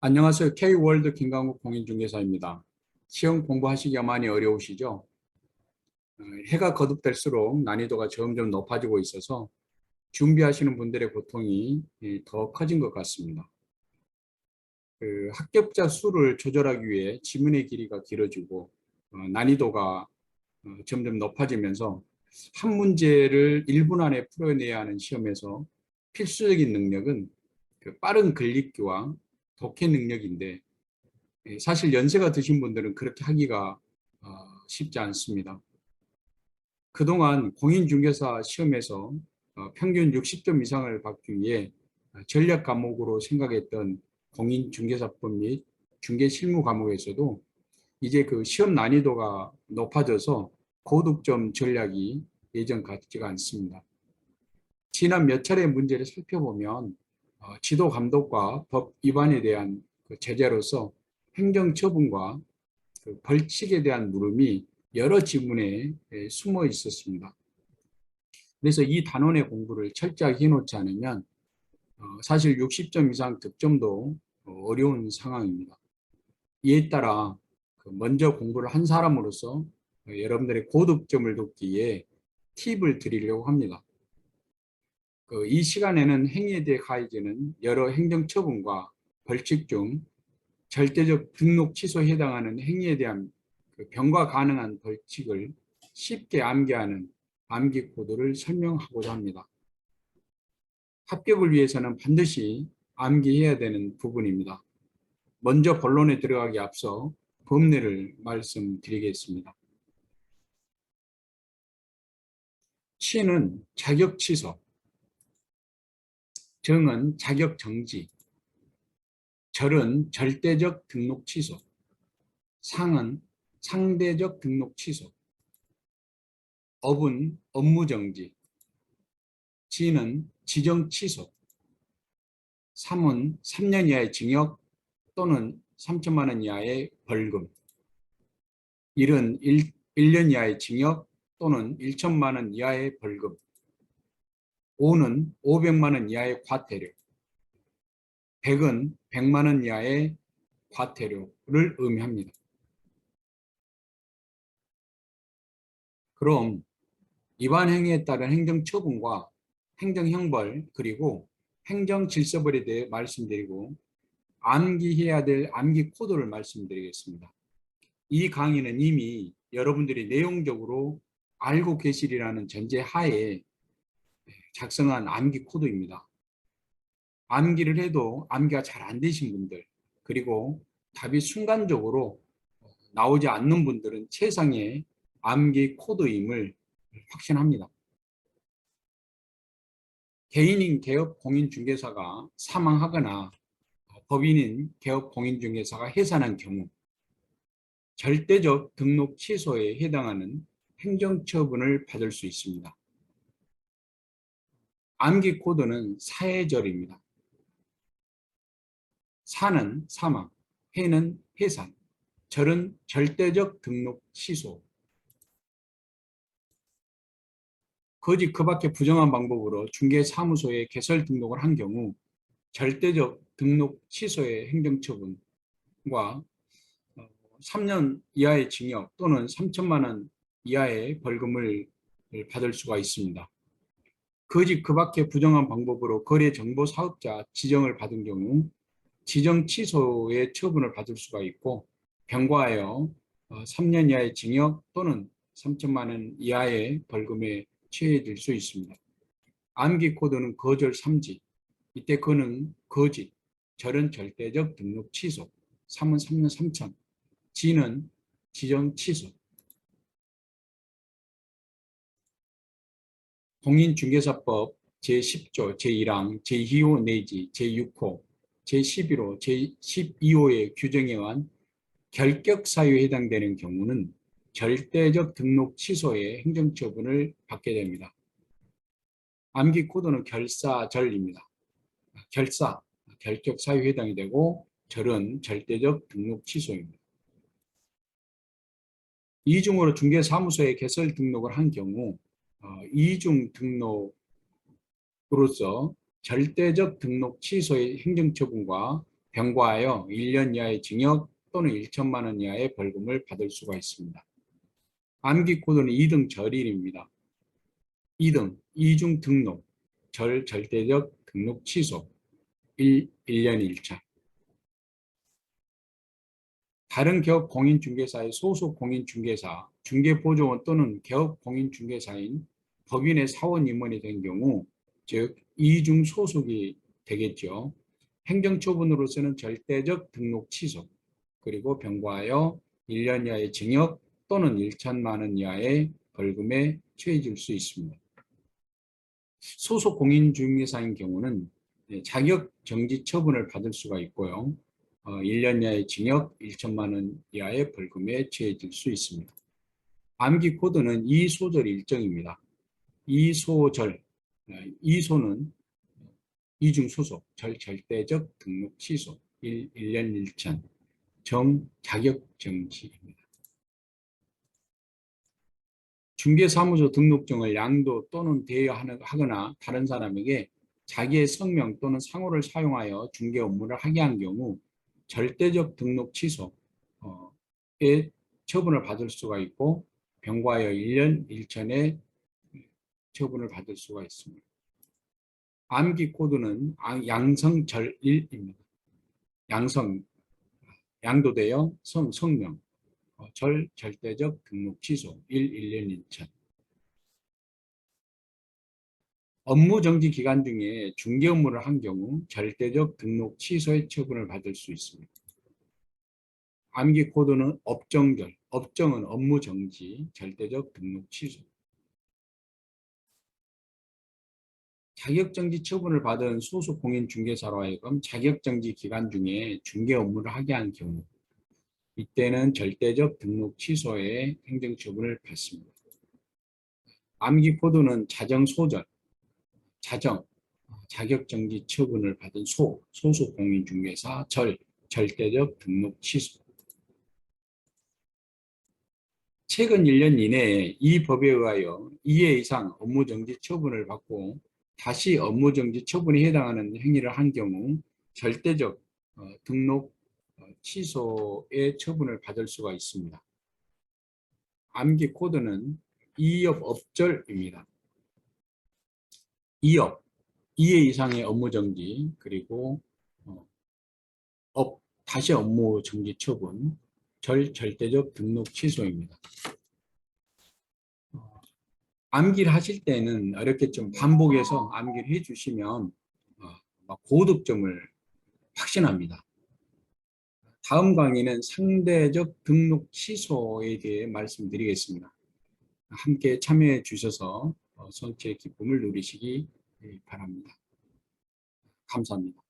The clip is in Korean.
안녕하세요. K월드 김강국 공인중개사입니다. 시험 공부하시기가 많이 어려우시죠? 어, 해가 거듭될수록 난이도가 점점 높아지고 있어서 준비하시는 분들의 고통이 예, 더 커진 것 같습니다. 그 합격자 수를 조절하기 위해 지문의 길이가 길어지고 어, 난이도가 어, 점점 높아지면서 한 문제를 1분 안에 풀어내야 하는 시험에서 필수적인 능력은 그 빠른 글읽기와 독해 능력인데 예, 사실 연세가 드신 분들은 그렇게 하기가 어, 쉽지 않습니다. 그동안 공인중개사 시험에서 어, 평균 60점 이상을 받기 위해 전략 과목으로 생각했던 공인중개사법 및 중개실무 과목에서도 이제 그 시험 난이도가 높아져서 고득점 전략이 예전 같지가 않습니다. 지난 몇 차례 문제를 살펴보면 어, 지도 감독과 법 위반에 대한 그 제재로서 행정 처분과 그 벌칙에 대한 물음이 여러 지문에 에, 숨어 있었습니다. 그래서 이 단원의 공부를 철저하게 해놓지 않으면 어, 사실 60점 이상 득점도 어, 어려운 상황입니다. 이에 따라 그 먼저 공부를 한 사람으로서 어, 여러분들의 고득점을 돕기 위해 팁을 드리려고 합니다. 그 이 시간에는 행위에 대해 가해지는 여러 행정처분과 벌칙 중 절대적 등록 취소에 해당하는 행위에 대한 그 병과 가능한 벌칙을 쉽게 암기하는 암기 코드를 설명하고자 합니다. 합격을 위해서는 반드시 암기해야 되는 부분입니다. 먼저 본론에 들어가기 앞서 법례를 말씀드리겠습니다. 취는 자격 취소, 정은 자격 정지, 절은 절대적 등록 취소, 상은 상대적 등록 취소, 업은 업무 정지, 지는 지정 취소, 3은 3년 이하의 징역 또는 3천만 원 이하의 벌금, 1은 1, 1년 이하의 징역 또는 1천만 원 이하의 벌금, 5는 500만 원 이하의 과태료, 100은 100만 원 이하의 과태료를 의미합니다. 그럼 위반 행위에 따른 행정처분과 행정형벌 그리고 행정질서벌에 대해 말씀드리고 암기해야 될 암기 코드를 말씀드리겠습니다. 이 강의는 이미 여러분들이 내용적으로 알고 계시리라는 전제 하에 작성한 암기 코드입니다. 암기를 해도 암기가 잘 안 되신 분들 그리고 답이 순간적으로 나오지 않는 분들은 최상의 암기 코드임을 확신합니다. 개인인 개업 공인중개사가 사망하거나 법인인 개업 공인중개사가 해산한 경우 절대적 등록 취소에 해당하는 행정처분을 받을 수 있습니다. 암기 코드는 사해절입니다. 사는 사망, 해는 해산, 절은 절대적 등록 취소. 거짓 그 밖에 부정한 방법으로 중개사무소에 개설 등록을 한 경우 절대적 등록 취소의 행정처분과 3년 이하의 징역 또는 3천만 원 이하의 벌금을 받을 수가 있습니다. 거짓 그 밖에 부정한 방법으로 거래 정보 사업자 지정을 받은 경우 지정 취소의 처분을 받을 수가 있고 병과하여 3년 어, 이하의 징역 또는 3천만 원 이하의 벌금에 처해질 수 있습니다. 암기 코드는 거절 3지 이때 그는 거짓, 절은 절대적 등록 취소, 3은 3년 3천, 지는 지정 취소, 공인중개사법 제10조 제1항 제2호 내지 제6호 제11호 제12호의 규정에 의한 결격 사유에 해당되는 경우는 절대적 등록 취소의 행정처분을 받게 됩니다. 암기 코드는 결사절입니다. 결사, 결격 사유에 해당이 되고 절은 절대적 등록 취소입니다. 이중으로 중개사무소에 개설 등록을 한 경우 어, 이중 등록으로서 절대적 등록 취소의 행정처분과 병과하여 1년 이하의 징역 또는 1천만 원 이하의 벌금을 받을 수가 있습니다. 암기 코드는 2등 절일입니다. 2등 이중 등록, 절 절대적 등록 취소 1, 1년 1차 다른 개업 공인중개사의 소속 공인중개사, 중개보조원 또는 개업 공인중개사인 법인의 사원 임원이 된 경우 즉 이중 소속이 되겠죠. 행정처분으로서는 절대적 등록 취소 그리고 병과하여 1년 이하의 징역 또는 1천만 원 이하의 벌금에 처해질 수 있습니다. 소속 공인중개사인 경우는 예, 자격 정지 처분을 받을 수가 있고요. 어, 1년 이하의 징역 1천만 원 이하의 벌금에 처해질 수 있습니다. 암기 코드는 이 소절 일정입니다. 이 소절, 어, 이소는 이중 소속, 절 절대적 등록 취소, 1, 1년 1천, 정 자격 정지입니다. 중개사무소 등록증을 양도 또는 대여하거나 다른 사람에게 자기의 성명 또는 상호를 사용하여 중개 업무를 하게 한 경우 절대적 등록 취소에 처분을 받을 수가 있고 병과하여 1년 1천의 처분을 받을 수가 있습니다. 암기 코드는 양성절일입니다. 양성, 양도되어 성, 성명, 어, 절, 절대적 등록 취소 1, 1년 1천 업무 정지 기간 중에 중개 업무를 한 경우 절대적 등록 취소의 처분을 받을 수 있습니다. 암기 코드는 업정결, 업정은 업무 정지, 절대적 등록 취소. 자격정지 처분을 받은 소속 공인 중개사로 하여금 자격정지 기간 중에 중개 업무를 하게 한 경우 이때는 절대적 등록 취소의 행정처분을 받습니다. 암기 코드는 자정 소절, 자정, 자격정지 처분을 받은 소, 소속 공인중개사, 절, 절대적 등록 취소. 최근 1년 이내에 이 법에 의하여 2회 이상 업무정지 처분을 받고 다시 업무정지 처분에 해당하는 행위를 한 경우 절대적 어, 등록 어, 취소의 처분을 받을 수가 있습니다. 암기 코드는 2업 업절입니다. 2업, 2회 이상의 업무 정지, 그리고 어, 업, 다시 업무 정지 처분, 절, 절대적 등록 취소입니다. 어, 암기를 하실 때는 이렇게 좀 반복해서 암기를 해 주시면 어, 고득점을 확신합니다. 다음 강의는 상대적 등록 취소에 대해 말씀드리겠습니다. 함께 참여해 주셔서 성취의 기쁨을 누리시기 바랍니다. 감사합니다.